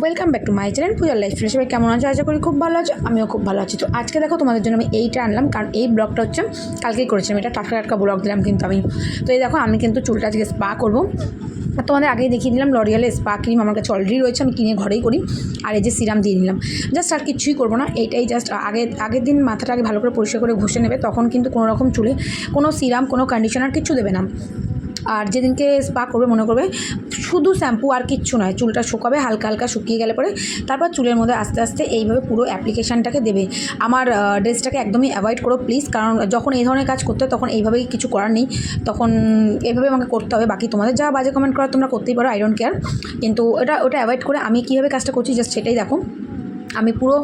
Welcome back to my channel পূজার lifestyle সবাই কেমন আছো? আশা করি খুব ভালো আছো, আমিও খুব ভালো আছি। তো আজকে দেখো, তোমাদের জন্য আমি এইটা আনলাম, কারণ এই ব্লগটা হচ্ছে কালকেই করেছিলাম। এটা টাটকা টাটকা ব্লগ দিলাম কিন্তু আমি। তো এই দেখো, আমি কিন্তু চুলটা আজকে স্পা করব। আর তোমাদের আগেই দেখিয়ে দিলাম লরিয়ালে স্পা ক্রিম আমার কাছে অলরেডি রয়েছে, আমি কিনে ঘরেই করি। আর এই যে সিরাম দিয়ে নিলাম। জাস্ট আর কিছুই করব না, এইটাই জাস্ট আগে আগের দিন মাথাটা আগে ভালো করে পরিষ্কার করে ঘষে নেবে, তখন কিন্তু কোনো রকম চুলে কোনো সিরাম কোনো কন্ডিশনার কিছু দেবে না। আর যেদিনকে স্পা করবে, মনে করবে শুধু শ্যাম্পু আর কিচ্ছু নয়, চুলটা শুকাবে, হালকা হালকা শুকিয়ে গেলে পরে তারপর চুলের মধ্যে আস্তে আস্তে এইভাবে পুরো অ্যাপ্লিকেশানটাকে দেবে। আমার ড্রেসটাকে একদমই অ্যাভয়েড করো প্লিজ কারণ যখন এই ধরনের কাজ করতে হয়, তখন এইভাবেই কিছু করার নেই। তখন এভাবে আমাকে করতে হবে, বাকি তোমাদের যা বাজে কমেন্ট করার তোমরা করতেই পারো আই ডোন্ট কেয়ার কিন্তু ওটা ওটা অ্যাভয়েড করে আমি কীভাবে কাজটা করছি জাস্ট সেটাই দেখো। আমি পুরো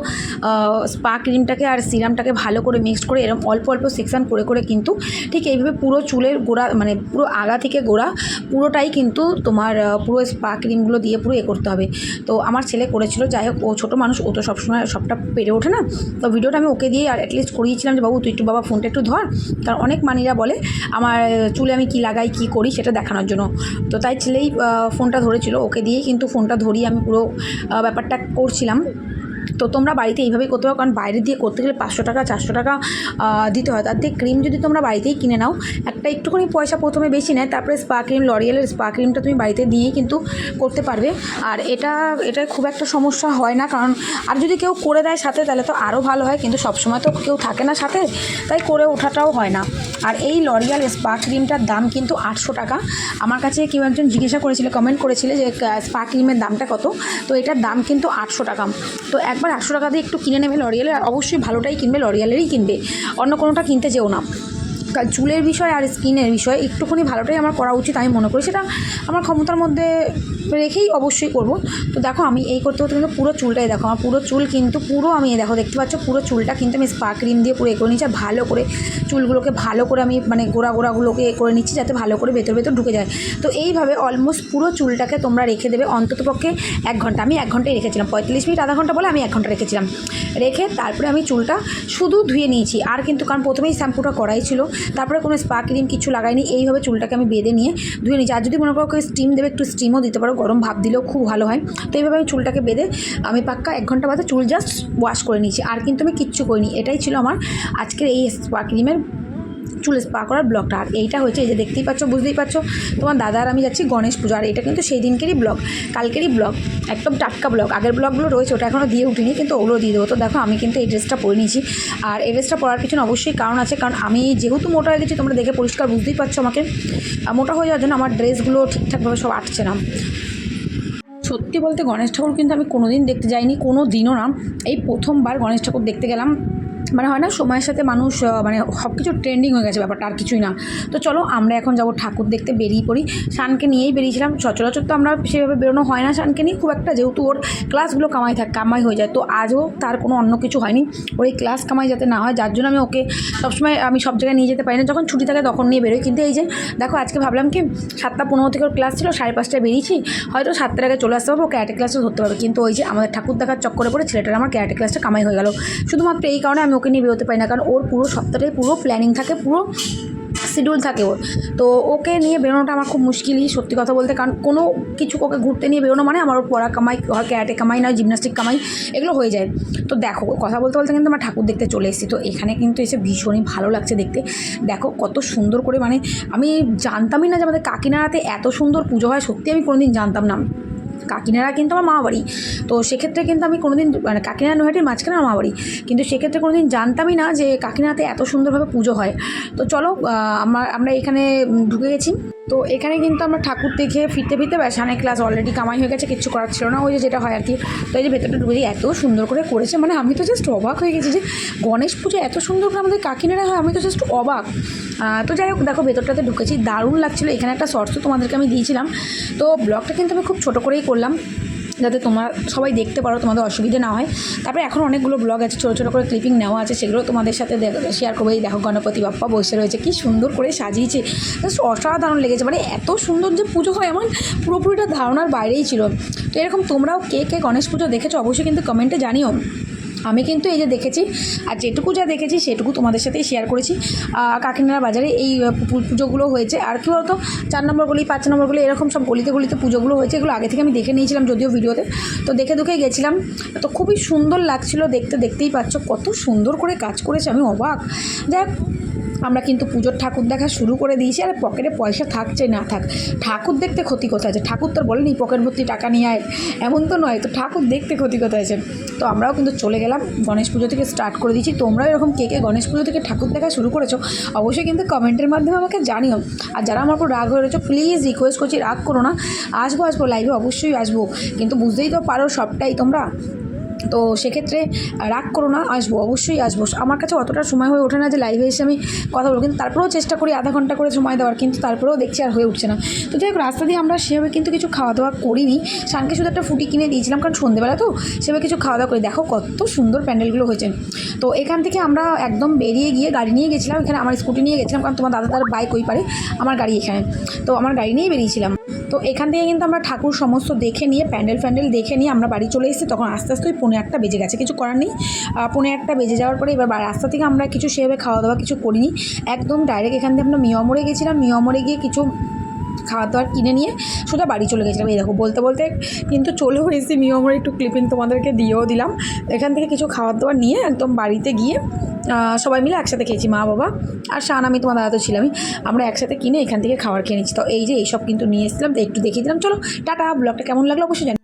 স্পা ক্রিমটাকে আর সিরামটাকে ভালো করে মিক্সড করে এরকম অল্প অল্প সেকশন করে করে কিন্তু ঠিক এইভাবে পুরো চুলের গোড়া মানে পুরো আগা থেকে গোড়া পুরোটাই কিন্তু তোমার পুরো স্পা ক্রিমগুলো দিয়ে পুরো এ করতে হবে। তো আমার ছেলে করেছিল, যাই হোক, ও ছোটো মানুষ, ও তো সবসময় সবটা পেরে ওঠে না। তো ভিডিওটা আমি ওকে দিয়ে আর অ্যাটলিস্ট করিয়েছিলাম যে, বাবু, তুই একটু বাবা ফোনটা একটু ধর। কারণ অনেক মানিরা বলে, আমার চুলে আমি কি লাগাই, কি করি, সেটা দেখানোর জন্য। তো তাই ছেলেই ফোনটা ধরেছিল, ওকে দিয়েই কিন্তু ফোনটা ধরিয়ে আমি পুরো ব্যাপারটা করছিলাম। তো তোমরা বাড়িতে এইভাবেই করতে পারো, কারণ বাইরে দিয়ে করতে গেলে পাঁচশো টাকা, চারশো টাকা দিতে হয়। তার দিয়ে ক্রিম যদি তোমরা বাড়িতেই কিনে নাও, একটা একটুখানি পয়সা প্রথমে বেশি নেয়, তারপরে স্পা ক্রিম লরিয়ালের স্পা ক্রিমটা তুমি বাড়িতে দিয়েই কিন্তু করতে পারবে। আর এটা এটা খুব একটা সমস্যা হয় না, কারণ আর যদি কেউ করে দেয় সাথে, তাহলে তো আরও ভালো হয়, কিন্তু সবসময় তো কেউ থাকে না সাথে, তাই করে ওঠাটাও হয় না। আর এই লরিয়াল স্পা ক্রিমটার দাম কিন্তু আটশো টাকা। আমার কাছে কেউ একজন জিজ্ঞাসা করেছিল কমেন্ট করেছিল যে স্পা ক্রিমের দামটা কত? তো এটার দাম কিন্তু আটশো টাকা। তো একবার আটশো টাকা দিয়ে একটু কিনে নেবে লরিয়ালের আর অবশ্যই ভালোটাই কিনবে লরিয়ালেরই কিনবে। অন্য কোনোটা কিনতে যেও না। চুলের বিষয় আর স্কিনের বিষয়, একটুখানি ভালোটাই আমার করা উচিত, আমি মনে করি। সেটা আমার ক্ষমতার মধ্যে রেখেই অবশ্যই করব। তো দেখো আমি এই করতে করতে কিন্তু পুরো চুলটাই দেখো, আমার পুরো চুল কিন্তু পুরো আমি দেখো, দেখতে পাচ্ছ? পুরো চুলটা কিন্তু আমি স্পা ক্রিম দিয়ে পুরো এ করে নিচ্ছি ভালো করে চুলগুলোকে ভালো করে আমি মানে গোড়া গোড়াগুলোকে এ করে নিচ্ছি যাতে ভালো করে ভেতর ভেতর ঢুকে যায়। তো এইভাবে অলমোস্ট পুরো চুলটাকে তোমরা রেখে দেবে অন্ততপক্ষে এক ঘণ্টা। আমি এক ঘন্টাই রেখেছিলাম, পঁয়তাল্লিশ মিনিট, আধা ঘণ্টা বলে আমি এক ঘণ্টা রেখেছিলাম। রেখে তারপরে আমি চুলটা শুধু ধুয়ে নিয়েছি, আর কিন্তু কারণ প্রথমেই শ্যাম্পুটা করাই ছিল, তারপরে কোনো স্পা ক্রিম কিছু লাগাইনি, এইভাবে চুলটাকে আমি বেঁধে নিয়ে ধুয়ে নিয়েছি। আর যদি মনে করো কেউ স্টিম দেবে, একটু স্টিমও দিতে পারো গরম ভাব দিলেও খুব ভালো হয়। তো এইভাবে আমি চুলটাকে বেঁধে আমি পাক্কা এক ঘণ্টা বাদে চুল জাস্ট ওয়াশ করে নিয়েছি। আর কিন্তু আমি কিচ্ছু করিনি। এটাই ছিল আমার আজকের এই স্পা ক্রিমের চুল স্পা করার ব্লগটা। আর এইটা হচ্ছে এই যে দেখতেই পাচ্ছ, বুঝতেই পারছ তোমার দাদা আর আমি যাচ্ছি গণেশ পুজো। আর এটা কিন্তু সেই দিনকেরই ব্লগ, কালকেরই ব্লগ, একদম টাটকা ব্লগ। আগের ব্লগগুলো রয়েছে, ওটা এখনও দিয়ে উঠিনি, কিন্তু ওগুলো দিয়ে দেবো। তো দেখো, আমি কিন্তু এই ড্রেসটা পরে নিয়েছি। আর এই ড্রেসটা পরার পিছনে অবশ্যই কারণ আছে, কারণ আমি যেহেতু মোটা হয়ে গেছি, তোমরা দেখে পরিষ্কার বুঝতেই পারছ আমাকে। মোটা হয়ে যাওয়ার জন্য আমার ড্রেসগুলো ঠিকঠাকভাবে সব আটছে না। সত্যি বলতে গণেশ ঠাকুর কিন্তু আমি কোনো দিন দেখতে যাইনি, কোনো দিনও না। এই প্রথমবার গণেশ ঠাকুর দেখতে গেলাম। মানে হয় না, সময়ের সাথে মানুষ মানে সব কিছু ট্রেন্ডিং হয়ে গেছে ব্যাপারটা, আর কিছুই না। তো চলো, আমরা এখন যাব ঠাকুর দেখতে, বেরিয়ে পড়ি। শানকে নিয়েই বেরিয়েছিলাম। সচরাচর তো আমরা সেভাবে বেরোনো হয় না শানকে নিয়ে। খুব একটা যেহেতু ওর ক্লাসগুলো কামাই থাক, কামাই হয়ে যায়। তো আজও তার কোনো অন্য কিছু হয়নি। ওই ক্লাস কামাই যাতে না হয়, যার জন্য আমি ওকে সবসময়, আমি সব জায়গায় নিয়ে যেতে পারি না। যখন ছুটি থাকে তখন নিয়ে বেরোই। কিন্তু এই যে, দেখো, আজকে ভাবলাম কি, সাতটা পনেরো থেকে ওর ক্লাস ছিল, সাড়ে পাঁচটায় বেরিয়েছি। হয়তো সাতটার আগে চলে আসতে পারব ক্যারাটে ক্লাসে ধরতে পারবে। কিন্তু ওই যে আমাদের ঠাকুর দেখার চক্করে পড়ে ছেলেটার আমার ক্যারাটে ক্লাসটা কামাই হয়ে গেল। শুধুমাত্র এই কারণে আমি ওকে নিয়ে বেরোতে পারি না। কারণ ওর পুরো সপ্তাহটাই পুরো প্ল্যানিং থাকে, পুরো শিডিউল থাকে ওর। তো ওকে নিয়ে বেরোনোটা আমার খুব মুশকিলই, সত্যি কথা বলতে। কারণ কোনো কিছু ওকে ঘুরতে নিয়ে বেরোনো মানে আমার পড়া কামাই হয় ক্যারাটে কামাই নয় জিমনাস্টিক কামাই, এগুলো হয়ে যায়। তো দেখো, কথা বলতে বলতে কিন্তু আমার ঠাকুর দেখতে চলে এসেছি। তো এখানে কিন্তু এসে ভীষণই ভালো লাগছে দেখতে। দেখো কত সুন্দর করে মানে আমি জানতামই না যে আমাদের কাকিনাড়াতে এত সুন্দর পুজো হয়, সত্যি আমি কোনোদিন জানতাম না। কাকিনাড়া কিন্তু আমার মা বাড়ি তো সেক্ষেত্রে কিন্তু আমি কোনোদিন মানে কাকিনাড়া নৈহাটির মাঝখানে আমার মা বাড়ি কিন্তু সেক্ষেত্রে কোনোদিন জানতামই না যে কাকিনাড়াতে এত সুন্দরভাবে পুজো হয়। তো চলো আমরা আমরা এখানে ঢুকে গেছি। তো এখানে কিন্তু আমরা ঠাকুর দেখে ফিরতে ফিরতে ব্যাস অনেক ক্লাস অলরেডি কামাই হয়ে গেছে, কিচ্ছু করার ছিল না। ওই যে যেটা হয় আর কি। তো এই যে ভেতরটা ঢুকে এত সুন্দর করে করেছে। মানে আমি তো জাস্ট অবাক হয়ে গেছি যে গণেশ পুজো এত সুন্দর করে আমাদের কাকিনাড়া হয়, আমি তো জাস্ট অবাক। তো যাই হোক, দেখো, ভেতরটাতে ঢুকেছি। দারুণ লাগছিল। এখানে একটা শর্টসও তোমাদেরকে আমি দিয়েছিলাম। তো ব্লগটা কিন্তু আমি খুব ছোটো করেই করলাম, যাতে তোমরা সবাই দেখতে পারো, তোমাদের অসুবিধে না হয়। তারপরে এখন অনেকগুলো ব্লগ আছে, ছোটো ছোটো করে ক্লিপিং নেওয়া আছে, সেগুলো তোমাদের সাথে শেয়ার করব। এই দেখো, গণপতি বাপ্পা বসে রয়েছে, কি সুন্দর করে সাজিয়েছে। জাস্ট অসাধারণ লেগেছে। মানে এত সুন্দর যে পুজো হয় আমার পুরোপুরিটা ধারণার বাইরেই ছিল। তো এরকম তোমরাও কে কে গণেশ পুজো দেখেছ, অবশ্যই কিন্তু কমেন্টে জানিও। আমি কিন্তু এই যে দেখেছি, আর যেটুকু যা দেখেছি সেটুকু তোমাদের সাথেই শেয়ার করেছি। কাকিনাড়া বাজারে এই পুজোগুলো হয়েছে। আর কি বলতো, চার নম্বর গলি, পাঁচ নম্বর গলি, এরকম সব গলিতে গলিতে পুজোগুলো হয়েছে। এগুলো আগে থেকে আমি দেখে নিয়েছিলাম যদিও ভিডিওতে। তো দেখে দেখে গেছিলাম। তো খুবই সুন্দর লাগছিল দেখতে, দেখতেই পাচ্ছ কত সুন্দর করে কাজ করেছে। আমি অবাক। যাক আমরা কিন্তু পুজোর ঠাকুর দেখা শুরু করে দিয়েছি, আর পকেটে পয়সা থাকছে, না থাক। ঠাকুর দেখতে ক্ষতি কোথায় আছে? ঠাকুর তোর বলেনি, পকেট ভর্তি টাকা নিয়ে আয়। এমন তো নয়, তো ঠাকুর দেখতে ক্ষতি কোথায় আছে? তো আমরাও কিন্তু চলে গেলাম, গণেশ পুজো থেকে স্টার্ট করে দিয়েছি। তোমরাও এরকম কে কে গণেশ পুজো থেকে ঠাকুর দেখা শুরু করেছ, অবশ্যই কিন্তু কমেন্টের মাধ্যমে আমাকে জানিও। আর যারা আমার উপর রাগ হয়ে রয়েছো প্লিজ রিকোয়েস্ট করছি, রাগ করো না। আসব আসব লাইভে অবশ্যই আসব। কিন্তু বুঝতেই তো পারো, সবটাই তোমরা। তো সেক্ষেত্রে রাগ করো না, আসব, অবশ্যই আসব। আমার কাছে অতটা সময় হয়ে ওঠে না যে লাইভে এসে আমি কথা বলব। কিন্তু তারপরেও চেষ্টা করি আধা ঘণ্টা করে সময় দেওয়ার, কিন্তু তারপরেও দেখছি আর হয়ে উঠছে না। তো যাই হোক, রাস্তা দিয়ে আমরা সেভাবে কিন্তু কিছু খাওয়া দাওয়া করিনি। শানকে শুধু একটা ফুটি কিনে দিয়েছিলাম, কারণ সন্ধ্যেবেলা তো, সেভাবে কিছু খাওয়া দাওয়া করি। দেখো কত সুন্দর প্যান্ডেলগুলো হয়েছে। তো এখান থেকে আমরা একদম বেরিয়ে গিয়ে গাড়ি নিয়ে গেছিলাম। এখানে আমার স্কুটি নিয়ে গেছিলাম, কারণ তোমার দাদা তার বাইক ওই পারে, আমার গাড়ি এখানে। তো আমার গাড়ি নিয়েই বেরিয়েছিলাম। তো এখান থেকে কিন্তু আমরা ঠাকুর সমস্ত দেখে নিয়ে, প্যান্ডেল ফ্যান্ডেল দেখে নিয়ে আমরা বাড়ি চলে এসেছি। তখন আস্তে আস্তে ওই পনেরো একটা বেজে গেছে, কিছু করার নেই। পনেরো একটা বেজে যাওয়ার পরে এবার রাস্তা থেকে আমরা কিছু সেভাবে খাওয়া দাওয়া কিছু করিনি। একদম ডাইরেক্ট এখান থেকে আমরা মিয়মরে গেছিলাম। মিয়মরে গিয়ে কিছু খাবার দাবার কিনে নিয়ে সোজা বাড়ি চলে গেছিলাম। এই দেখো, বলতে বলতে কিন্তু চলেও এসেছি মিয়মরে একটু ক্লিপিং তোমাদেরকে দিয়েও দিলাম। এখান থেকে কিছু খাবার দাবার নিয়ে একদম বাড়িতে গিয়ে সবাই মিলে একসাথে খেয়েছি, মা, বাবা আর শান, আমি তোমার দাদা তো ছিলামই। আমরা একসাথে কিনে এখান থেকে খাবার খেয়ে নিচ্ছি তো এই যে এইসব কিন্তু নিয়ে এসেছিলাম, তো একটু দেখিয়ে দিলাম। চলো, টাটা ব্লগটা কেমন লাগল অবশ্যই জানি।